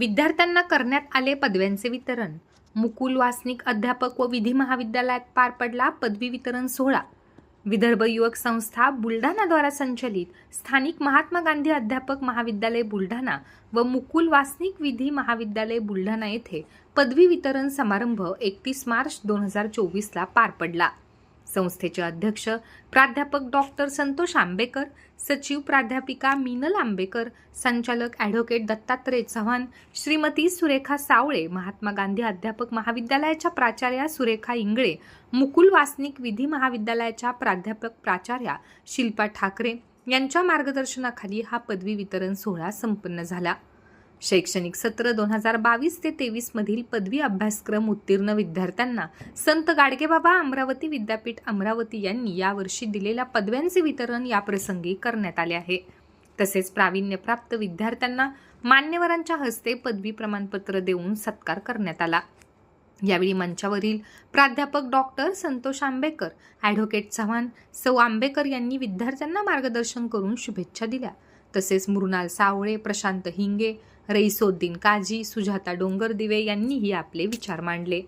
विद्यार्थ्यांना करण्यात आले पदव्यांचे वितरण. मुकुल वासनिक अध्यापक व विधी महाविद्यालयात पार पडला पदवी वितरण सोहळा. विदर्भ युवक संस्था बुलढाणाद्वारा संचलित स्थानिक महात्मा गांधी अध्यापक महाविद्यालय बुलढाणा व मुकुल वासनिक विधी महाविद्यालय बुलढाणा येथे पदवी वितरण समारंभ एकतीस मार्च दोन हजार चोवीसला पार पडला. संस्थेचे अध्यक्ष प्राध्यापक डॉक्टर संतोष आंबेकर सचिव प्राध्यापिका मीनल आंबेकर संचालक ॲडव्होकेट दत्तात्रय चव्हाण श्रीमती सुरेखा सावळे महात्मा गांधी अध्यापक महाविद्यालयाच्या प्राचार्या सुरेखा इंगळे मुकुल वासनिक विधी महाविद्यालयाच्या प्राध्यापक प्राचार्या शिल्पा ठाकरे यांच्या मार्गदर्शनाखाली हा पदवी वितरण सोहळा संपन्न झाला. शैक्षणिक सत्र दोन हजार बावीस ते तेवीस मधील पदवी अभ्यासक्रम उत्तीर्ण विद्यार्थ्यांना संत गाडगेबाबा अमरावती विद्यापीठ अमरावती यांनी यावर्षी दिलेल्या पदव्यांचे वितरण याप्रसंगी करण्यात आले आहे. तसेच प्रावीण्यप्राप्त विद्यार्थ्यांना मान्यवरांच्या हस्ते पदवी प्रमाणपत्र देऊन सत्कार करण्यात आला. यावेळी मंचावरील प्राध्यापक डॉक्टर संतोष आंबेकर ॲडव्होकेट चव्हाण सौ आंबेकर यांनी विद्यार्थ्यांना मार्गदर्शन करून शुभेच्छा दिल्या. तसेच मृणाल सावळे प्रशांत हिंगे रईसोद्दीन काजी सुजाता डोंगरदिवे यांनीही आपले विचार मांडले.